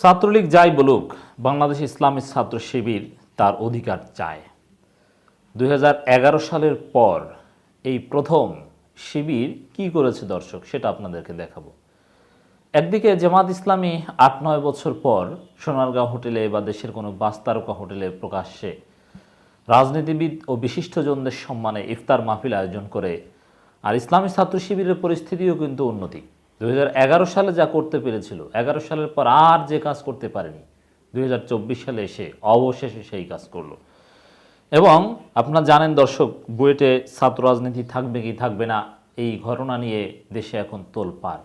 ছাত্রলীগ যাই বলুক, বাংলাদেশ ইসলামী ছাত্র শিবির তার অধিকার চায়। দুই হাজার এগারো সালের পর এই প্রথম শিবির কি করেছে দর্শক, সেটা আপনাদেরকে দেখাবো। একদিকে জামাত ইসলামী আট নয় বছর পর সোনারগাঁও হোটেলে বা দেশের কোনো বাস্তারকা হোটেলে প্রকাশ্যে রাজনীতিবিদ ও বিশিষ্টজনদের সম্মানে ইফতার মাহফিল আয়োজন করে, আর ইসলামী ছাত্র শিবিরের পরিস্থিতিও কিন্তু উন্নতি। দুই হাজার এগারো সালে যা করতে পেরেছিল, এগারো সালের পর আর যে কাজ করতে পারেনি দু হাজার চব্বিশ সালে এসে অবশেষে সেই কাজ করল। এবং আপনারা জানেন দর্শক, বুয়েটে ছাত্র রাজনীতি থাকবে কি থাকবে না, এই ঘটনা নিয়ে দেশে এখন তোলপাড়।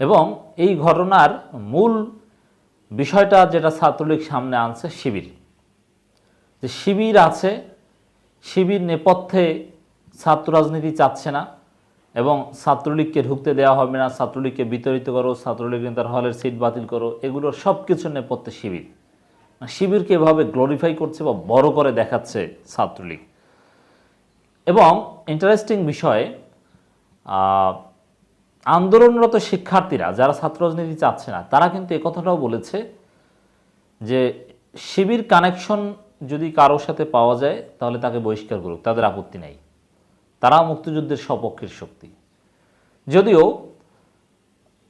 এবং এই ঘটনার মূল বিষয়টা যেটা ছাত্রলীগ সামনে আনছে, শিবির। যে শিবির আছে, শিবির নেপথ্যে ছাত্র রাজনীতি চাচ্ছে না এবং ছাত্রলীগকে ঢুকতে দেওয়া হবে না, ছাত্রলীগকে বিতরিত করো, ছাত্রলীগ নেতার হলের সিট বাতিল করো, এগুলো সব কিছুর নেপথ্যে শিবির। শিবিরকে এভাবে গ্লোরিফাই করছে বা বড় করে দেখাচ্ছে ছাত্রলীগ। এবং ইন্টারেস্টিং বিষয় আন্দোলনরত শিক্ষার্থীরা, যারা ছাত্র রাজনীতি চাচ্ছে না, তারা কিন্তু একথাটাও বলেছে যে শিবির কানেকশন যদি কারোর সাথে পাওয়া যায়, তাহলে তাকে বহিষ্কার করুক, তাদের আপত্তি নেই। তারাও মুক্তিযুদ্ধের সপক্ষের শক্তি। যদিও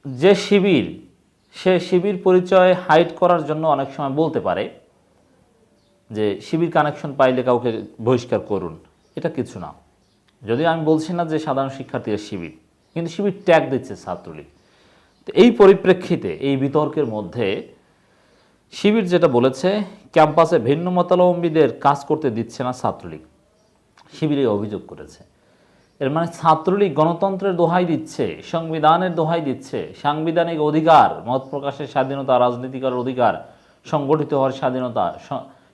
যে শিবির, সে শিবির পরিচয় হাইড করার জন্য অনেক সময় বলতে পারে যে শিবির কানেকশন পাইলে কাউকে বহিষ্কার করুন। এটা কিছু না। যদিও আমি বলছি না যে সাধারণ শিক্ষার্থীরা শিবির, কিন্তু শিবির ট্যাগ দিচ্ছে ছাত্রলীগ। তো এই পরিপ্রেক্ষিতে, এই বিতর্কের মধ্যে শিবির যেটা বলেছে, ক্যাম্পাসে ভিন্ন মতাবলম্বীদের কাজ করতে দিচ্ছে না ছাত্রলীগ। শিবিরে অভিযোগ করেছে। এর মানে ছাত্রলীগ গণতন্ত্রের দোহাই দিচ্ছে, সংবিধানের দোহাই দিচ্ছে, সাংবিধানিক অধিকার, মত প্রকাশের স্বাধীনতা, রাজনীতি করার অধিকার, সংগঠিত হওয়ার স্বাধীনতা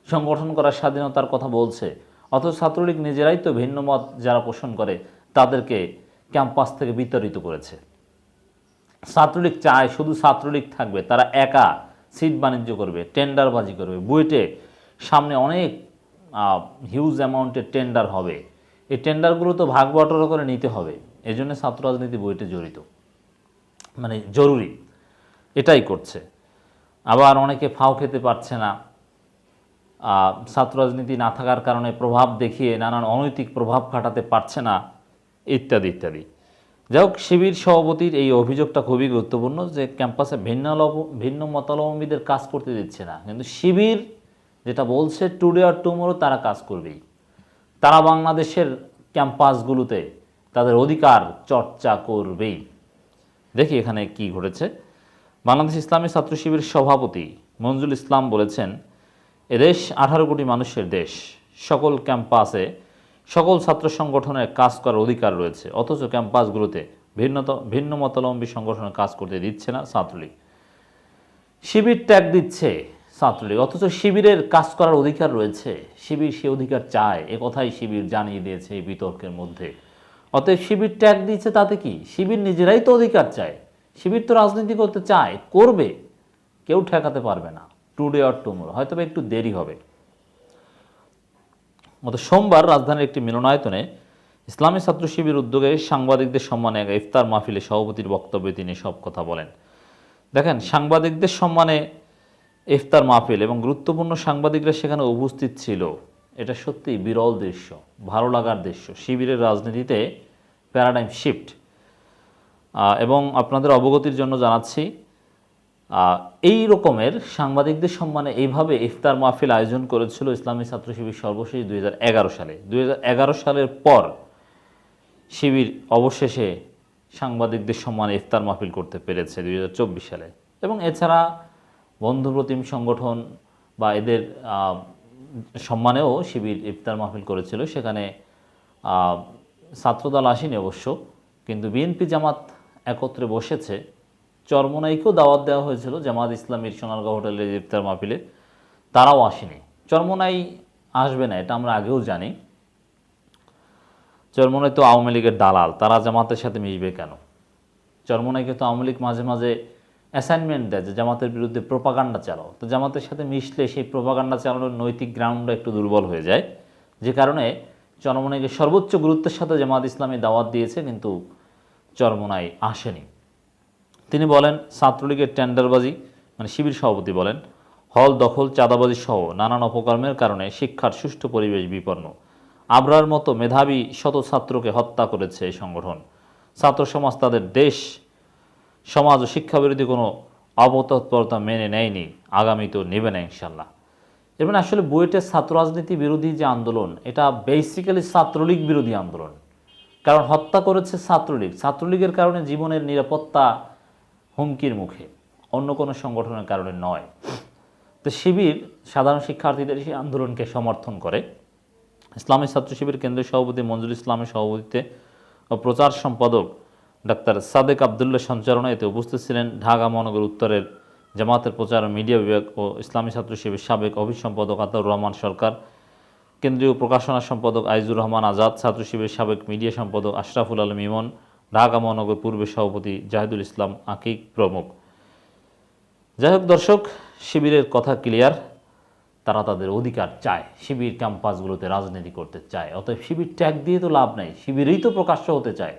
সংগঠন করার স্বাধীনতার কথা বলছে। অথচ ছাত্রলীগ নিজেরাই তো ভিন্ন মত যারা পোষণ করে, তাদেরকে ক্যাম্পাস থেকে বিতাড়িত করেছে। ছাত্রলীগ চায় শুধু ছাত্রলীগ থাকবে, তারা একা সিট বাণিজ্য করবে, টেন্ডারবাজি করবে। বুয়েটে সামনে অনেক হিউজ অ্যামাউন্টের টেন্ডার হবে। এই টেন্ডারগুলো তো ভাগ বটরা করে নিতে হবে। এই জন্য ছাত্র রাজনীতি বুয়েটে জড়িত। মানে জরুরি। এটাই করছে। আবার অনেকে ফাও খেতে পারছে না। ছাত্র রাজনীতি না থাকার কারণে প্রভাব দেখিয়ে নানান অনৈতিক প্রভাব খাটাতে পারছে না, ইত্যাদি ইত্যাদি। যাই হোক, শিবির সভাপতির এই অভিযোগটা খুবই গুরুত্বপূর্ণ যে ক্যাম্পাসে ভিন্ন ভিন্ন মতাবলম্বীদের কাজ করতে দিচ্ছে না। কিন্তু শিবির যেটা বলছে টুডে আর টুমোরো তারা কাজ করবেই। তারা বাংলাদেশের ক্যাম্পাসগুলোতে তাদের অধিকার চর্চা করবেই। দেখি এখানে কি ঘটেছে। বাংলাদেশ ইসলামী ছাত্র শিবির সভাপতি মঞ্জুল ইসলাম বলেছেন, এদেশ আঠারো কোটি মানুষের দেশ। সকল ক্যাম্পাসে সকল ছাত্র সংগঠনের কাজ করার অধিকার রয়েছে। অথচ ক্যাম্পাসগুলোতে ভিন্নত ভিন্ন মতাবলম্বী সংগঠনের কাজ করতে দিচ্ছে না ছাত্রলীগ। শিবির ত্যাগ দিচ্ছে ছাত্রলীগ। অথচ শিবিরের কাজ করার অধিকার রয়েছে। শিবির সে অধিকার চায়। এ কথাই শিবির জানিয়ে দিয়েছে এই বিতর্কের মধ্যে। অতএব শিবির ত্যাগ দিচ্ছে তাতে কি? শিবির নিজেরাই তো অধিকার চায়। শিবির তো রাজনীতি করতে চায়। করবে। কেউ ঠেকাতে পারবে না। Today or tomorrow. হয়তো একটু দেরি হবে। গত সোমবার রাজধানীর একটি মিলনায়তনে ইসলামী ছাত্র শিবির উদ্যোগে সাংবাদিকদের সম্মানে এক ইফতার মাহফিলে সভাপতির বক্তব্যে তিনি সব কথা বলেন। দেখেন, সাংবাদিকদের সম্মানে ইফতার মাহফিল এবং গুরুত্বপূর্ণ সাংবাদিকরা সেখানে উপস্থিত ছিল। এটা সত্যি বিরল দৃশ্য, ভালো লাগার দৃশ্য। শিবিরের রাজনীতিতে প্যারাডাইম শিফট এবং আপনাদের অবগতির জন্য জানাচ্ছি এই রকমের সাংবাদিকদের সম্মানে এইভাবে ইফতার মাহফিল আয়োজন করেছিল ইসলামী ছাত্র শিবির সর্বশেষ দুই হাজার এগারো সালে। দুই হাজার এগারো সালের পর শিবির অবশেষে সাংবাদিকদের সম্মানে ইফতার মাহফিল করতে পেরেছে দুই হাজার চব্বিশ সালে। এবং এছাড়া বন্ধুপ্রতিম সংগঠন বা এদের সম্মানেও শিবির ইফতার মাহফিল করেছিল। সেখানে ছাত্রদল আসেনি অবশ্য, কিন্তু বিএনপি জামাত একত্রে বসেছে। চরমনাইকেও দাওয়াত দেওয়া হয়েছিল জামাত ইসলামীর সোনারগাঁও হোটেলের ইফতার মাহফিলে। তারাও আসেনি। চরমনাই আসবে না, এটা আমরা আগেও জানি। চরমনাই তো আওয়ামী লীগের দালাল, তারা জামাতের সাথে মিশবে কেন? চরমনাইকে তো আওয়ামী লীগ মাঝে মাঝে অ্যাসাইনমেন্ট দেয় যে জামাতের বিরুদ্ধে প্রোপাগান্ডা চালাও। তো জামাতের সাথে মিশলে সেই প্রোপাগান্ডা চালানোর নৈতিক গ্রাউন্ডটা একটু দুর্বল হয়ে যায়। যে কারণে চরমনাইকে সর্বোচ্চ গুরুত্বের সাথে জামাত ইসলামী দাওয়াত দিয়েছে, কিন্তু চরমনাই আসেনি। তিনি বলেন, ছাত্রলীগের টেন্ডারবাজি মানে শিবির সভাপতি বলেন, হল দখল, চাঁদাবাজি সহ নানান অপকর্মের কারণে শিক্ষার সুষ্ঠু পরিবেশ বিপন্ন। আবরার মতো মেধাবী শত ছাত্রকে হত্যা করেছে এই সংগঠন। ছাত্র সমাজ তাদের দেশ সমাজ ও শিক্ষাবিরোধী কোনো অবতৎপরতা মেনে নেয়নি আগামীতেও নেবে না ইনশাল্লাহ মানে আসলে বুয়েটের ছাত্র রাজনীতি বিরোধী যে আন্দোলন, এটা বেসিক্যালি ছাত্রলীগ বিরোধী আন্দোলন। কারণ হত্যা করেছে ছাত্রলীগ। ছাত্রলীগের কারণে জীবনের নিরাপত্তা হুমকির মুখে, অন্য কোনো সংগঠনের কারণে নয়। তো শিবির সাধারণ শিক্ষার্থীদের সেই আন্দোলনকে সমর্থন করে। ইসলামী ছাত্র শিবির কেন্দ্রীয় সভাপতি মঞ্জুর ইসলামের সভাপতিত্বে ও প্রচার সম্পাদক ডাক্তার সাদেক আবদুল্লাহ সঞ্চালনায় এতে উপস্থিত ছিলেন ঢাকা মহানগর উত্তরের জামাতের প্রচার ও মিডিয়া বিভাগ ও ইসলামী ছাত্র শিবির সাবেক অভিসম্পাদক আতাউর রহমান সরকার, কেন্দ্রীয় প্রকাশনা সম্পাদক আইজুর রহমান আজাদ, ছাত্র শিবিরের সাবেক মিডিয়া সম্পাদক আশরাফুল আলম ইমন, ঢাকা মহানগর পূর্বের সভাপতি জাহিদুল ইসলাম আকিক প্রমুখ। যাই হোক দর্শক, শিবিরের কথা ক্লিয়ার, তারা তাদের অধিকার চায়, শিবির ক্যাম্পাসগুলোতে রাজনীতি করতে চায়, অতএব শিবির ট্যাগ দিয়ে তো লাভ নাই, শিবিরেই তো প্রকাশ্য হতে চায়।